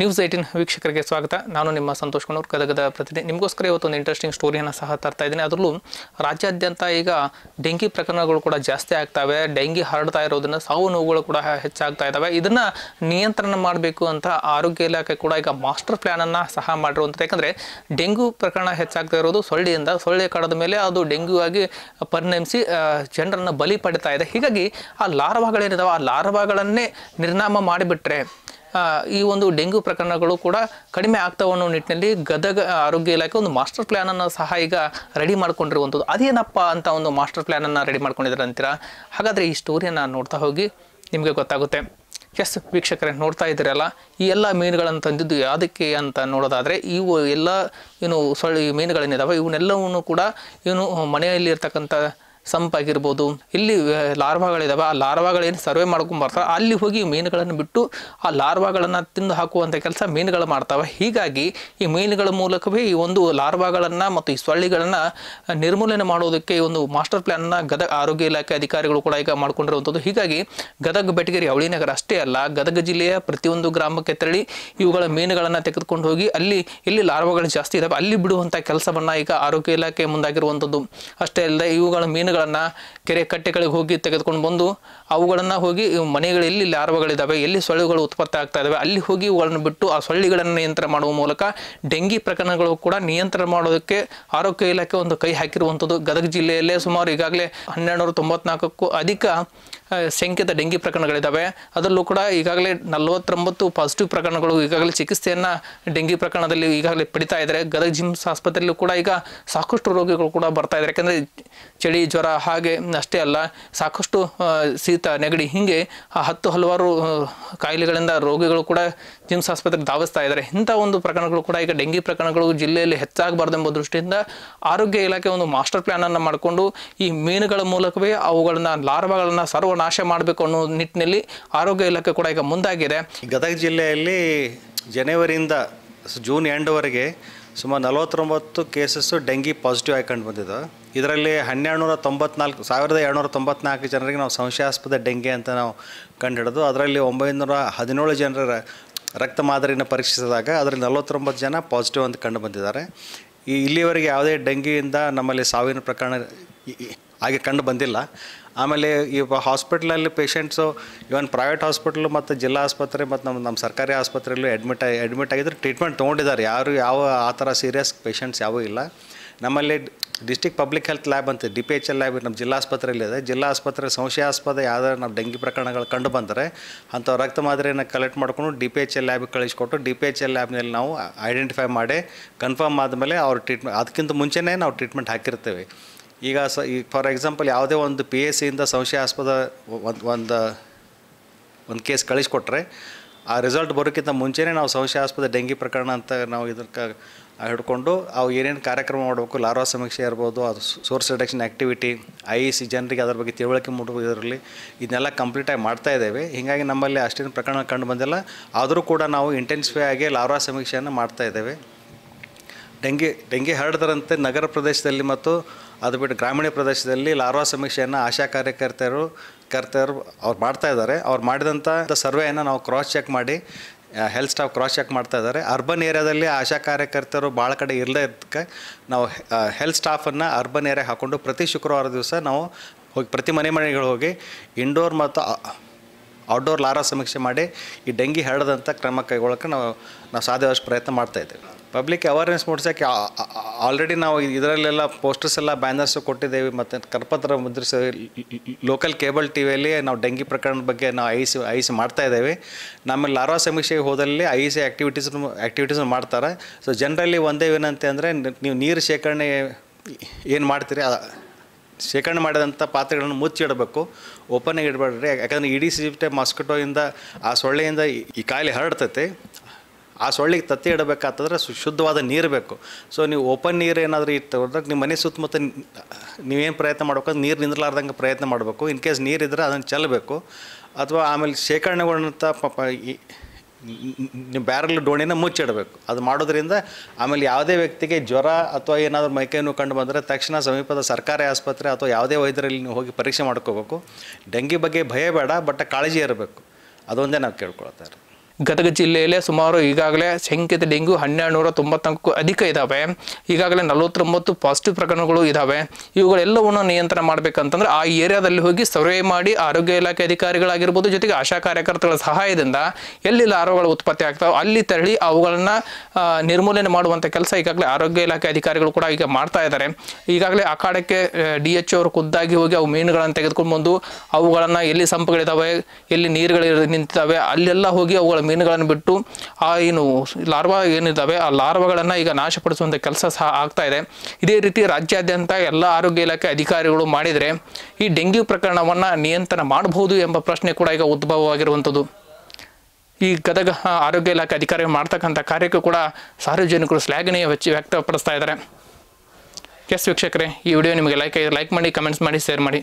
News eighteen ವೀಕ್ಷಕರಿಗೆ ಸ್ವಾಗತ. ನಾನು ನಿಮ್ಮ ಸಂತೋಷ್ ಕುಣೂರ್ ಗದಗದ ಪ್ರತಿನಿಧಿ. ನಿಮಗೋಸ್ಕರ ಇವತ್ತೊಂದು ಇಂಟ್ರೆಸ್ಟಿಂಗ್ ಸ್ಟೋರಿಯನ್ನು ಸಹ ತರ್ತಾ ಇದ್ದೀನಿ. ಅದರಲ್ಲೂ ರಾಜ್ಯಾದ್ಯಂತ ಈಗ ಡೆಂಗಿ ಪ್ರಕರಣಗಳು ಕೂಡ ಜಾಸ್ತಿ ಆಗ್ತವೆ. ಡೆಂಗಿ ಹರಡ್ತಾ ಇರೋದನ್ನ ಸಾವು ನೋವುಗಳು ಕೂಡ ಹೆಚ್ಚಾಗ್ತಾ ಇದ್ದಾವೆ ಇದನ್ನು ನಿಯಂತ್ರಣ ಮಾಡಬೇಕು ಅಂತ ಆರೋಗ್ಯ ಇಲಾಖೆ ಕೂಡ ಈಗ ಮಾಸ್ಟರ್ ಪ್ಲ್ಯಾನನ್ನು ಸಹ ಮಾಡಿರುವಂಥದ್ದು. ಯಾಕಂದರೆ ಡೆಂಗು ಪ್ರಕರಣ ಹೆಚ್ಚಾಗ್ತಾ ಇರೋದು ಸೊಳ್ಳೆಯಿಂದ. ಸೊಳ್ಳೆ ಕಡದ ಮೇಲೆ ಅದು ಡೆಂಗ್ಯೂ ಆಗಿ ಪರಿಣಮಿಸಿ ಜನರನ್ನು ಬಲಿ ಪಡಿತಾ ಇದೆ. ಹೀಗಾಗಿ ಆ ಲಾರ್ವಾಗಳೇನಿದಾವೆ ಆ ಲಾರ್ವಾಗಳನ್ನೇ ನಿರ್ನಾಮ ಮಾಡಿಬಿಟ್ರೆ ಈ ಒಂದು ಡೆಂಗ್ಯೂ ಪ್ರಕರಣಗಳು ಕೂಡ ಕಡಿಮೆ ಆಗ್ತಾವ ಅನ್ನೋ ನಿಟ್ಟಿನಲ್ಲಿ ಗದಗ ಆರೋಗ್ಯ ಇಲಾಖೆ ಒಂದು ಮಾಸ್ಟರ್ ಪ್ಲಾನ್ ಅನ್ನು ಸಹ ಈಗ ರೆಡಿ ಮಾಡ್ಕೊಂಡಿರುವಂಥದ್ದು. ಅದೇನಪ್ಪ ಅಂತ ಒಂದು ಮಾಸ್ಟರ್ ಪ್ಲಾನ್ ಅನ್ನು ರೆಡಿ ಮಾಡ್ಕೊಂಡಿದ್ದಾರೆ ಅಂತೀರಾ? ಹಾಗಾದ್ರೆ ಈ ಸ್ಟೋರಿಯನ್ನು ನೋಡ್ತಾ ಹೋಗಿ ನಿಮಗೆ ಗೊತ್ತಾಗುತ್ತೆ. ಎಸ್, ವೀಕ್ಷಕರೇ, ನೋಡ್ತಾ ಇದ್ದೀರಲ್ಲ, ಈ ಎಲ್ಲ ಮೀನುಗಳನ್ನು ತಂದಿದ್ದು ಯಾವುದಕ್ಕೆ ಅಂತ ನೋಡೋದಾದರೆ, ಇವು ಎಲ್ಲ ಏನು ಸೊಳ್ಳೆ ಈ ಮೀನುಗಳೇನಿದಾವೆ, ಇವನ್ನೆಲ್ಲವನ್ನು ಕೂಡ ಇವನು ಮನೆಯಲ್ಲಿ ಇರ್ತಕ್ಕಂಥ ಸಂಪಾಗಿರ್ಬೋದು. ಇಲ್ಲಿ ಲಾರ್ವಾಗಳಿದ್ದಾವೆ ಆ ಲಾರ್ವಾಗಳೇನು ಸರ್ವೆ ಮಾಡ್ಕೊಂಡು ಬರ್ತಾರೆ ಅಲ್ಲಿ ಹೋಗಿ ಮೀನುಗಳನ್ನು ಬಿಟ್ಟು ಆ ಲಾರ್ವಾಗಳನ್ನು ತಿಂದು ಹಾಕುವಂಥ ಕೆಲಸ ಮೀನುಗಳು ಮಾಡ್ತಾವೆ. ಹೀಗಾಗಿ ಈ ಮೀನುಗಳ ಮೂಲಕವೇ ಈ ಒಂದು ಲಾರ್ವಾಗಳನ್ನು ಮತ್ತು ಈ ಸೊಳ್ಳಿಗಳನ್ನು ನಿರ್ಮೂಲನೆ ಮಾಡೋದಕ್ಕೆ ಈ ಒಂದು ಮಾಸ್ಟರ್ ಪ್ಲ್ಯಾನ್ನ ಗದಗ ಆರೋಗ್ಯ ಇಲಾಖೆ ಅಧಿಕಾರಿಗಳು ಕೂಡ ಈಗ ಮಾಡ್ಕೊಂಡಿರುವಂಥದ್ದು. ಹೀಗಾಗಿ ಗದಗ, ಬೆಟಗೇರಿ, ಅವಳಿ ನಗರ ಅಷ್ಟೇ ಅಲ್ಲ, ಗದಗ ಜಿಲ್ಲೆಯ ಪ್ರತಿಯೊಂದು ಗ್ರಾಮಕ್ಕೆ ತೆರಳಿ ಇವುಗಳ ಮೀನುಗಳನ್ನು ತೆಗೆದುಕೊಂಡು ಹೋಗಿ ಅಲ್ಲಿ, ಇಲ್ಲಿ ಲಾರ್ವಾಗಳು ಜಾಸ್ತಿ ಇದ್ದಾವೆ ಅಲ್ಲಿ ಬಿಡುವಂಥ ಕೆಲಸವನ್ನು ಈಗ ಆರೋಗ್ಯ ಇಲಾಖೆ ಮುಂದಾಗಿರುವಂಥದ್ದು. ಅಷ್ಟೇ ಅಲ್ಲದೆ ಇವುಗಳ ಮೀನುಗಳನ್ನು, ಕೆರೆ ಕಟ್ಟೆಗಳಿಗೆ ಹೋಗಿ ತೆಗೆದುಕೊಂಡು ಬಂದು, ಅವುಗಳನ್ನು ಹೋಗಿ ಮನೆಗಳಲ್ಲಿ ಲಾರ್ವಗಳಿದ್ದಾವೆ ಎಲ್ಲಿ ಸೊಳ್ಳೆಗಳು ಉತ್ಪತ್ತಿ ಆಗ್ತಾ ಇದ್ದಾವೆ, ಅಲ್ಲಿ ಹೋಗಿ ಇವುಗಳನ್ನು ಬಿಟ್ಟು ಆ ಸೊಳ್ಳೆಗಳನ್ನು ನಿಯಂತ್ರಣ ಮಾಡುವ ಮೂಲಕ ಡೆಂಗಿ ಪ್ರಕರಣಗಳು ಕೂಡ ನಿಯಂತ್ರಣ ಮಾಡೋದಕ್ಕೆ ಆರೋಗ್ಯ ಇಲಾಖೆ ಒಂದು ಕೈ ಹಾಕಿರುವಂಥದ್ದು. ಗದಗ ಜಿಲ್ಲೆಯಲ್ಲೇ ಸುಮಾರು ಈಗಾಗಲೇ ಹನ್ನೆರಡು ನೂರ ಅಧಿಕ ಸಂಖ್ಯೆಯ ಡೆಂಗಿ ಪ್ರಕರಣಗಳಿದ್ದಾವೆ. ಅದರಲ್ಲೂ ಕೂಡ ಈಗಾಗಲೇ ನಲವತ್ತೊಂಬತ್ತು ಪಾಸಿಟಿವ್ ಪ್ರಕರಣಗಳು ಈಗಾಗಲೇ ಚಿಕಿತ್ಸೆಯನ್ನು ಡೆಂಗಿ ಪ್ರಕರಣದಲ್ಲಿ ಈಗಾಗಲೇ ಪಡಿತಾ ಇದ್ದಾರೆ. ಗದಗ ಜಿಮ್ಸ್ ಆಸ್ಪತ್ರೆಯಲ್ಲೂ ಕೂಡ ಈಗ ಸಾಕಷ್ಟು ರೋಗಿಗಳು ಕೂಡ ಬರ್ತಾ ಇದ್ದಾರೆ. ಯಾಕಂದರೆ ಚಳಿ ಜ್ವರ ಹಾಗೆ ಅಷ್ಟೇ ಅಲ್ಲ, ಸಾಕಷ್ಟು ಶೀತ, ನೆಗಡಿ ಹೀಗೆ ಹತ್ತು ಹಲವಾರು ಕಾಯಿಲೆಗಳಿಂದ ರೋಗಿಗಳು ಕೂಡ ಜಿಮ್ಸ್ ಆಸ್ಪತ್ರೆಗೆ ಧಾವಿಸ್ತಾ ಇದ್ದಾರೆ. ಇಂಥ ಒಂದು ಪ್ರಕರಣಗಳು ಕೂಡ ಈಗ ಡೆಂಗಿ ಪ್ರಕರಣಗಳು ಜಿಲ್ಲೆಯಲ್ಲಿ ಹೆಚ್ಚಾಗಬಾರ್ದೆಂಬ ದೃಷ್ಟಿಯಿಂದ ಆರೋಗ್ಯ ಇಲಾಖೆ ಒಂದು ಮಾಸ್ಟರ್ ಪ್ಲ್ಯಾನನ್ನು ಮಾಡಿಕೊಂಡು ಈ ಮೀನುಗಳ ಮೂಲಕವೇ ಅವುಗಳನ್ನ, ಲಾರ್ವಾಗಳನ್ನು ಸರ್ವನಾಶ ಮಾಡಬೇಕು ಅನ್ನೋ ನಿಟ್ಟಿನಲ್ಲಿ ಆರೋಗ್ಯ ಇಲಾಖೆ ಕೂಡ ಈಗ ಮುಂದಾಗಿದೆ. ಗದಗ ಜಿಲ್ಲೆಯಲ್ಲಿ ಜನವರಿಯಿಂದ ಜೂನ್ ಎಂಡ್ವರೆಗೆ ಸುಮಾರು ನಲವತ್ತೊಂಬತ್ತು ಕೇಸಸ್ಸು ಡೆಂಗಿ ಪಾಸಿಟಿವ್ ಆಗಿ ಕಂಡು ಬಂದಿದ್ದು ಇದರಲ್ಲಿ ಹನ್ನೆರಡು ನೂರ ತೊಂಬತ್ನಾಲ್ಕು ಸಾವಿರದ ಎರಡುನೂರ ತೊಂಬತ್ನಾಲ್ಕು ಜನರಿಗೆ ನಾವು ಸಂಶಯಾಸ್ಪದ ಡೆಂಗೆ ಅಂತ ನಾವು ಕಂಡುಹಿಡಿದು, ಅದರಲ್ಲಿ ಒಂಬೈನೂರ ಹದಿನೇಳು ಜನರ ರಕ್ತ ಮಾದರಿನ ಪರೀಕ್ಷಿಸಿದಾಗ ಅದರಲ್ಲಿ ನಲವತ್ತೊಂಬತ್ತು ಜನ ಪಾಸಿಟಿವ್ ಅಂತ ಕಂಡು ಬಂದಿದ್ದಾರೆ. ಈ ಇಲ್ಲಿವರೆಗೆ ಯಾವುದೇ ಡೆಂಗಿಯಿಂದ ನಮ್ಮಲ್ಲಿ ಸಾವಿನ ಪ್ರಕರಣ ಹಾಗೆ ಕಂಡು ಬಂದಿಲ್ಲ. ಆಮೇಲೆ ಈ ಹಾಸ್ಪಿಟ್ಲಲ್ಲಿ ಪೇಷಂಟ್ಸು ಇವನ್ ಪ್ರೈವೇಟ್ ಹಾಸ್ಪಿಟ್ಲು ಮತ್ತು ಜಿಲ್ಲಾ ಆಸ್ಪತ್ರೆ ಮತ್ತು ನಮ್ಮ ನಮ್ಮ ಸರ್ಕಾರಿ ಆಸ್ಪತ್ರೆಯಲ್ಲೂ ಅಡ್ಮಿಟ್ ಆಗಿ ಅಡ್ಮಿಟ್ ಆಗಿದ್ರೆ ಟ್ರೀಟ್ಮೆಂಟ್ ತೊಗೊಂಡಿದ್ದಾರೆ. ಯಾರು ಯಾವ, ಆ ಥರ ಸೀರಿಯಸ್ ಪೇಷಂಟ್ಸ್ ಯಾವೂ ಇಲ್ಲ. ನಮ್ಮಲ್ಲಿ ಡಿಸ್ಟಿಕ್ ಪಬ್ಲಿಕ್ ಹೆಲ್ತ್ ಲ್ಯಾಬ್ ಅಂತ D P H L lab ನಮ್ಮ ಜಿಲ್ಲಾ ಆಸ್ಪತ್ರೆಯಲ್ಲಿದೆ ಜಿಲ್ಲಾ ಆಸ್ಪತ್ರೆ ಸಂಶಯಾಸ್ಪದ ಯಾವ್ದಾದ್ರು ನಾವು ಡೆಂಗಿ ಪ್ರಕರಣಗಳು ಕಂಡು ಬಂದರೆ ಅಂಥ ರಕ್ತ ಮಾದರಿಯನ್ನು ಕಲೆಕ್ಟ್ ಮಾಡಿಕೊಂಡು ಡಿ ಪಿ ಎಚ್ ಎಲ್ ಲ್ಯಾಬಿಗೆ ಕಳಿಸ್ಕೊಟ್ಟು ಡಿ ಪಿ ಎಚ್ ಎಲ್ ಲ್ಯಾಬ್ನಲ್ಲಿ ನಾವು ಐಡೆಂಟಿಫೈ ಮಾಡಿ ಕನ್ಫರ್ಮ್ ಆದಮೇಲೆ ಅವ್ರ ಟ್ರೀಟ್ಮೆಂಟ್ ಅದಕ್ಕಿಂತ ಮುಂಚೆನೇ ನಾವು ಟ್ರೀಟ್ಮೆಂಟ್ ಹಾಕಿರ್ತೇವೆ. ಈಗ ಸ ಈಗ ಫಾರ್ ಎಕ್ಸಾಂಪಲ್ ಯಾವುದೇ ಒಂದು ಪಿ ಎಸ್ ಸಿಯಿಂದ ಸಂಶಯಾಸ್ಪದ ಒಂದು ಒಂದು ಒಂದು ಕೇಸ್ ಕಳಿಸ್ಕೊಟ್ರೆ ಆ ರಿಸಲ್ಟ್ ಬರೋಕ್ಕಿಂತ ಮುಂಚೆನೇ ನಾವು ಸಂಶಯಾಸ್ಪದ ಡೆಂಗಿ ಪ್ರಕರಣ ಅಂತ ನಾವು ಇದಕ್ಕೆ ಹಿಡ್ಕೊಂಡು ಅವು ಏನೇನು ಕಾರ್ಯಕ್ರಮ ಮಾಡಬೇಕು, ಲಾರ್ವಾ ಸಮೀಕ್ಷೆ ಇರ್ಬೋದು, ಅದು source reduction activity I C ಜನರಿಗೆ ಅದ್ರ ಬಗ್ಗೆ ತಿಳುವಳಿಕೆ ಮೂಡುವುದರಲ್ಲಿ ಇದನ್ನೆಲ್ಲ ಕಂಪ್ಲೀಟಾಗಿ ಮಾಡ್ತಾ ಇದ್ದೇವೆ. ಹೀಗಾಗಿ ನಮ್ಮಲ್ಲಿ ಅಷ್ಟೇನು ಪ್ರಕರಣ ಕಂಡು ಬಂದಿಲ್ಲ. ಆದರೂ ಕೂಡ ನಾವು ಇಂಟೆನ್ಸಿಫೈ ಆಗಿ ಲಾರ್ವಾ ಸಮೀಕ್ಷೆಯನ್ನು ಮಾಡ್ತಾ ಇದ್ದೇವೆ. ಡೆಂಗಿ ಡೆಂಗಿ ಹರಡದರಂತೆ ನಗರ ಪ್ರದೇಶದಲ್ಲಿ ಮತ್ತು ಅದು ಬಿಟ್ಟು ಗ್ರಾಮೀಣ ಪ್ರದೇಶದಲ್ಲಿ ಲಾರ್ವಾ ಸಮೀಕ್ಷೆಯನ್ನು ಆಶಾ ಕಾರ್ಯಕರ್ತರು ಕರ್ತರು ಅವ್ರು ಮಾಡ್ತಾ ಇದ್ದಾರೆ. ಅವ್ರು ಮಾಡಿದಂಥ ಸರ್ವೆಯನ್ನು ನಾವು ಕ್ರಾಸ್ ಚೆಕ್ ಮಾಡಿ ಹೆಲ್ತ್ ಸ್ಟಾಫ್ ಕ್ರಾಸ್ ಚೆಕ್ ಮಾಡ್ತಾ ಇದ್ದಾರೆ. ಅರ್ಬನ್ ಏರಿಯಾದಲ್ಲಿ ಆಶಾ ಕಾರ್ಯಕರ್ತರು ಭಾಳ ಕಡೆ ಇರದೇ ಇದ್ದಕ್ಕೆ ನಾವು ಹೆಲ್ತ್ ಸ್ಟಾಫನ್ನು ಅರ್ಬನ್ ಏರಿಯಾ ಹಾಕ್ಕೊಂಡು ಪ್ರತಿ ಶುಕ್ರವಾರ ದಿವಸ ನಾವು ಹೋಗಿ, ಪ್ರತಿ ಮನೆ ಮನೆಗಳು ಹೋಗಿ ಇಂಡೋರ್ ಮತ್ತು ಔಟ್ಡೋರ್ ಲಾರಾ ಸಮೀಕ್ಷೆ ಮಾಡಿ ಈ ಡೆಂಗಿ ಹರಡದಂಥ ಕ್ರಮ ಕೈಗೊಳ್ಳೋಕೆ ನಾವು ನಾವು ಸಾಧ್ಯವಾದಷ್ಟು ಪ್ರಯತ್ನ ಮಾಡ್ತಾ ಇದ್ದೇವೆ. ಪಬ್ಲಿಕ್ ಅವೇರ್ನೆಸ್ ಮೂಡಿಸೋಕ್ಕೆ ಆಲ್ರೆಡಿ ನಾವು ಇದರಲ್ಲೆಲ್ಲ ಪೋಸ್ಟರ್ಸ್ ಎಲ್ಲ ಬ್ಯಾನರ್ಸು ಕೊಟ್ಟಿದ್ದೇವೆ, ಮತ್ತು ಕರಪತ್ರ ಮುದ್ರಿಸ ಲೋಕಲ್ ಕೇಬಲ್ ಟಿ ವಿಯಲ್ಲಿ ನಾವು ಡೆಂಗಿ ಪ್ರಕರಣದ ಬಗ್ಗೆ ನಾವು ಐಸಿ ಐಸಿ ಮಾಡ್ತಾ ಇದ್ದೇವೆ. ನಮ್ಮ ಲಾರ್ವಾ ಸಮೀಕ್ಷೆಗೆ ಹೋದಲ್ಲಿ ಐ ಸಿ ಆ್ಯಕ್ಟಿವಿಟೀಸ್ ಆ್ಯಕ್ಟಿವಿಟೀಸ್ ಮಾಡ್ತಾರೆ. ಸೊ ಜನರಲ್ಲಿ ಒಂದೇ ಏನಂತೆ ಅಂದರೆ ನೀವು ನೀರು ಶೇಖರಣೆ ಏನು ಮಾಡ್ತೀರಿ? ಶೇಖರಣೆ ಮಾಡಿದಂಥ ಪಾತ್ರೆಗಳನ್ನು ಮುಚ್ಚಿಡಬೇಕು ಓಪನಾಗಿ ಇಡಬೇಡ್ರಿ. ಯಾಕಂದರೆ ಇಡೀ ಸಿಪ್ಟೆ ಮಾಸ್ಕಿಟೋಯಿಂದ, ಆ ಸೊಳ್ಳೆಯಿಂದ ಈ ಕಾಯಿಲೆ ಹರಡ್ತೈತೆ. ಆ ಸೊಳ್ಳೆಗೆ ತತ್ತಿ ಇಡಬೇಕಾತಂದ್ರೆ ಸು- ಶುದ್ಧವಾದ ನೀರು ಬೇಕು. ಸೊ ನೀವು ಓಪನ್ ನೀರು ಏನಾದರೂ ಇತ್ತು ಅಂದ್ರೆ ನಿಮ್ಮ ಮನೆ ಸುತ್ತಮುತ್ತ ನೀವೇನು ಪ್ರಯತ್ನ ಮಾಡ್ಬೇಕು ನೀರು ನಿಂದ್ರಲಾರ್ದಂಗೆ ಪ್ರಯತ್ನ ಮಾಡಬೇಕು. ಇನ್ ಕೇಸ್ ನೀರಿದ್ರೆ ಅದನ್ನು ಚೆಲ್ಲಬೇಕು ಅಥವಾ ಆಮೇಲೆ ಶೇಖರಣೆಗೊಂಡಂಥ ಪಾಪ ಈ ನೀವು ಬ್ಯಾರಲ್ ಡೋಣಿನ ಮುಚ್ಚಿಡಬೇಕು. ಅದು ಮಾಡೋದ್ರಿಂದ ಆಮೇಲೆ ಯಾವುದೇ ವ್ಯಕ್ತಿಗೆ ಜ್ವರ ಅಥವಾ ಏನಾದರೂ ಮೈಕೈನು ಕಂಡು ಬಂದರೆ ತಕ್ಷಣ ಸಮೀಪದ ಸರ್ಕಾರಿ ಆಸ್ಪತ್ರೆ ಅಥವಾ ಯಾವುದೇ ವೈದ್ಯರಲ್ಲಿ ನೀವು ಹೋಗಿ ಪರೀಕ್ಷೆ ಮಾಡ್ಕೋಬೇಕು. ಡೆಂಗಿ ಬಗ್ಗೆ ಭಯ ಬೇಡ, ಬಟ್ ಕಾಳಜಿ ಇರಬೇಕು. ಅದೊಂದೇ ನಾವು ಕೇಳ್ಕೊಳ್ತಾರೆ ಗದಗ ಜಿಲ್ಲೆಯಲ್ಲೇ ಸುಮಾರು ಈಗಾಗಲೇ ಶಂಕಿತ ಡೆಂಗ್ಯೂ ಹನ್ನೆರಡು ನೂರ ತೊಂಬತ್ತಕ್ಕೂ ಅಧಿಕ ಇದ್ದಾವೆ ಈಗಾಗಲೇ ನಲವತ್ತೊಂಬತ್ತು ಪಾಸಿಟಿವ್ ಪ್ರಕರಣಗಳು ಇದ್ದಾವೆ ಇವುಗಳೆಲ್ಲವನ್ನು ನಿಯಂತ್ರಣ ಮಾಡಬೇಕಂತಂದ್ರೆ ಆ ಏರಿಯಾದಲ್ಲಿ ಹೋಗಿ ಸರ್ವೆ ಮಾಡಿ ಆರೋಗ್ಯ ಇಲಾಖೆ ಅಧಿಕಾರಿಗಳಾಗಿರ್ಬೋದು, ಜೊತೆಗೆ ಆಶಾ ಕಾರ್ಯಕರ್ತರ ಸಹಾಯದಿಂದ ಎಲ್ಲಿ ಲಾರೋಗಳು ಉತ್ಪತ್ತಿ ಆಗ್ತಾವೆ ಅಲ್ಲಿ ತೆರಳಿ ಅವುಗಳನ್ನು ನಿರ್ಮೂಲನೆ ಮಾಡುವಂಥ ಕೆಲಸ ಈಗಾಗಲೇ ಆರೋಗ್ಯ ಇಲಾಖೆ ಅಧಿಕಾರಿಗಳು ಕೂಡ ಈಗ ಮಾಡ್ತಾ ಇದ್ದಾರೆ. ಈಗಾಗಲೇ ಅಖಾಡಕ್ಕೆ ಡಿ ಎಚ್ ಅವರು ಖುದ್ದಾಗಿ ಹೋಗಿ ಅವು ಮೀನುಗಳನ್ನು ತೆಗೆದುಕೊಂಡು ಬಂದು ಅವುಗಳನ್ನು ಎಲ್ಲಿ ಸಂಪುಗಳಿದ್ದಾವೆ ಎಲ್ಲಿ ನೀರುಗಳು ನಿಂತಿದ್ದಾವೆ ಅಲ್ಲೆಲ್ಲ ಹೋಗಿ ಅವುಗಳ ಮೀನುಗಳನ್ನು ಬಿಟ್ಟು ಆ ಏನು ಲಾರ್ವಾ ಏನಿದ್ದಾವೆ, ಆ ಲಾರ್ವಾಗಳನ್ನು ಈಗ ನಾಶಪಡಿಸುವಂಥ ಕೆಲಸ ಸಹ ಆಗ್ತಾ ಇದೆ. ಇದೇ ರೀತಿ ರಾಜ್ಯಾದ್ಯಂತ ಎಲ್ಲ ಆರೋಗ್ಯ ಇಲಾಖೆ ಅಧಿಕಾರಿಗಳು ಮಾಡಿದರೆ ಈ ಡೆಂಗ್ಯೂ ಪ್ರಕರಣವನ್ನು ನಿಯಂತ್ರಣ ಮಾಡಬಹುದು ಎಂಬ ಪ್ರಶ್ನೆ ಕೂಡ ಈಗ ಉದ್ಭವವಾಗಿರುವಂಥದ್ದು. ಈ ಗದಗ ಆರೋಗ್ಯ ಇಲಾಖೆ ಅಧಿಕಾರಿಗಳು ಮಾಡ್ತಕ್ಕಂಥ ಕಾರ್ಯಕ್ಕೂ ಕೂಡ ಸಾರ್ವಜನಿಕರು ಶ್ಲಾಘನೀಯ ವೆಚ್ಚ ವ್ಯಕ್ತಪಡಿಸ್ತಾ ಇದ್ದಾರೆ. ಎಸ್ ವೀಕ್ಷಕರೇ, ಈ ವಿಡಿಯೋ ನಿಮಗೆ ಲೈಕ್ ಲೈಕ್ ಮಾಡಿ ಕಮೆಂಟ್ಸ್ ಮಾಡಿ ಶೇರ್ ಮಾಡಿ.